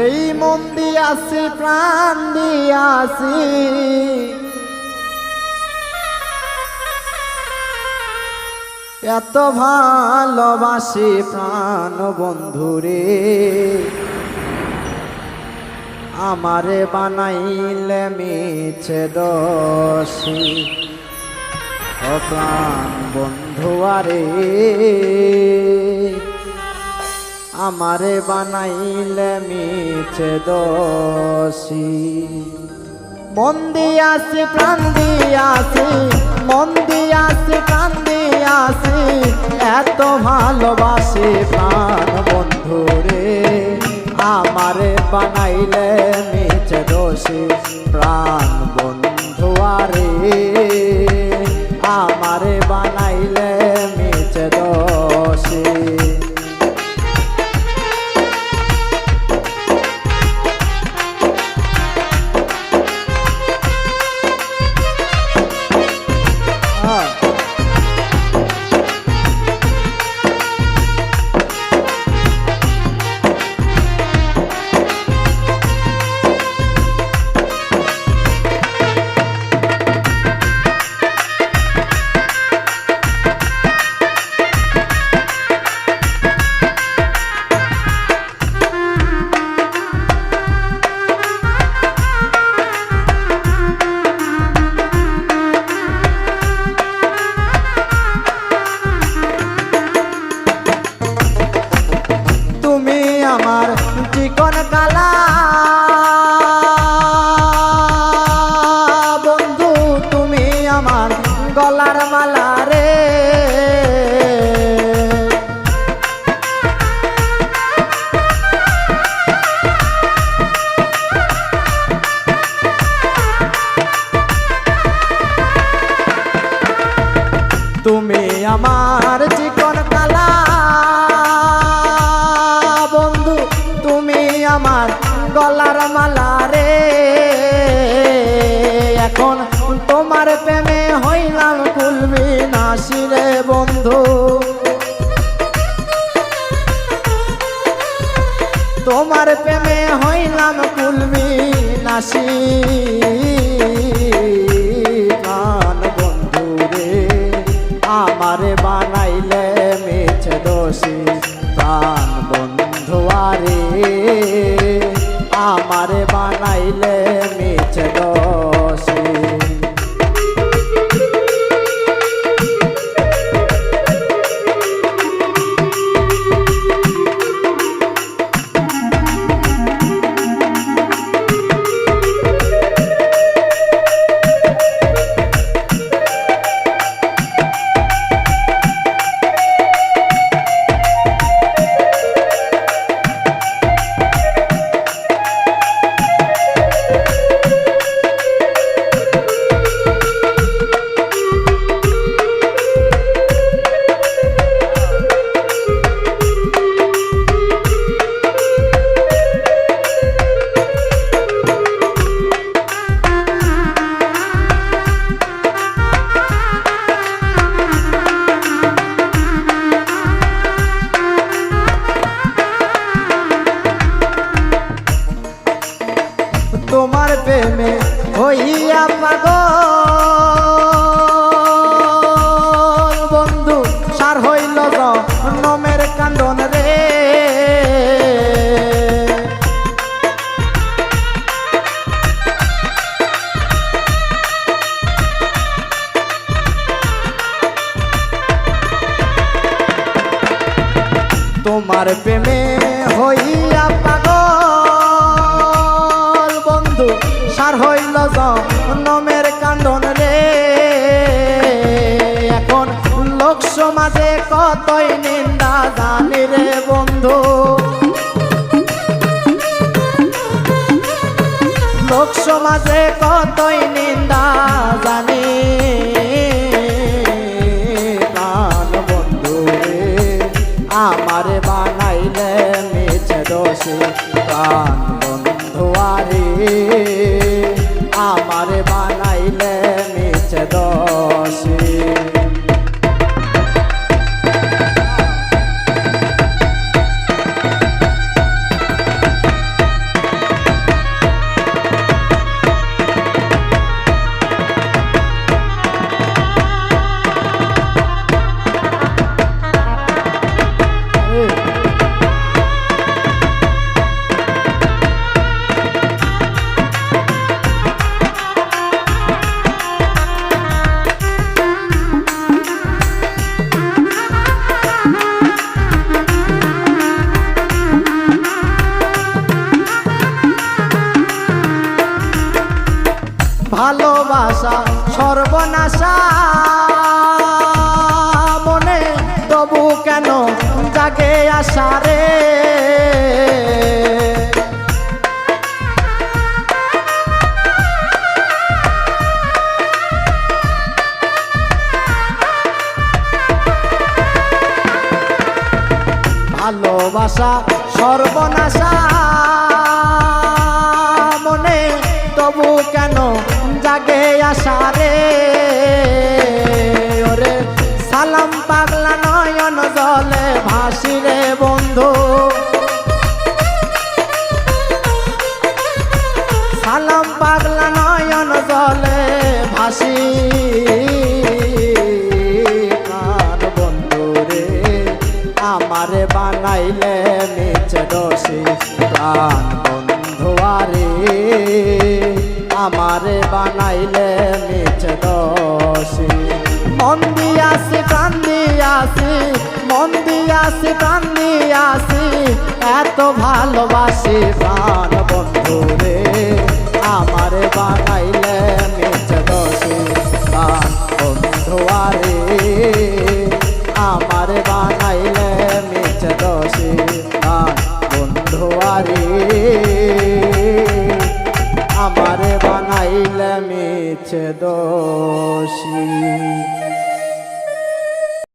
এই মন দিয়াছি, প্রাণ দিয়াছি। এত ভালোবাসি প্রাণ বন্ধুরে আমারে বানাইলে মিছে দোষী। ও প্রাণ বন্ধুয়ারে আমারে বানাইলে মিছে দোষী। মন দিয়াছি প্রাণ দিয়াছি মন দিয়াছি প্রাণ দিয়াছি গলার মালা রে। এখন তোমার প্রেমে হইলাম কুলবি নাসি রে বন্ধু। তোমার প্রেমে হইলাম কুলবি নাসি প্রাণ বন্ধু রে, আমারে বানাইলে মিছে দোষী। প্রেমে হইয়া পাগল। বন্ধু সার হইল নমের কান্দন রে। তোমার প্রেমে কতই নিন্দা জানি রে বন্ধু। লোক সমাজে কতই নিন্দা জানি। প্রাণ বন্ধু রে বানাইলে মিছে দোষী। প্রাণ বন্ধু আরে, আমারে বানাইলে মিছে দোষী। সর্বনাশা। মনে তবু কেন জাগে আসারে ভালোবাসা সর্বনাশা। মনে তবু কেন জাগে আশা রে ওরে সালাম পাগলা নয়ন জলে ভাসি রে বন্ধু। সালাম পাগলা নয়ন জলে ভাসি। আমারে বানাইলে নিচে দোষী প্রাণ বন্ধু আরে। আমারে বানাইলে নিচে দোষী। মন দিয়াছি প্রাণ দিয়াছি মন দিয়াছি প্রাণ দিয়াছি এত ভালোবাসি প্রাণ বন্ধু রে আমারে বানাইলে আমারে বানাইলে মিছে দোষী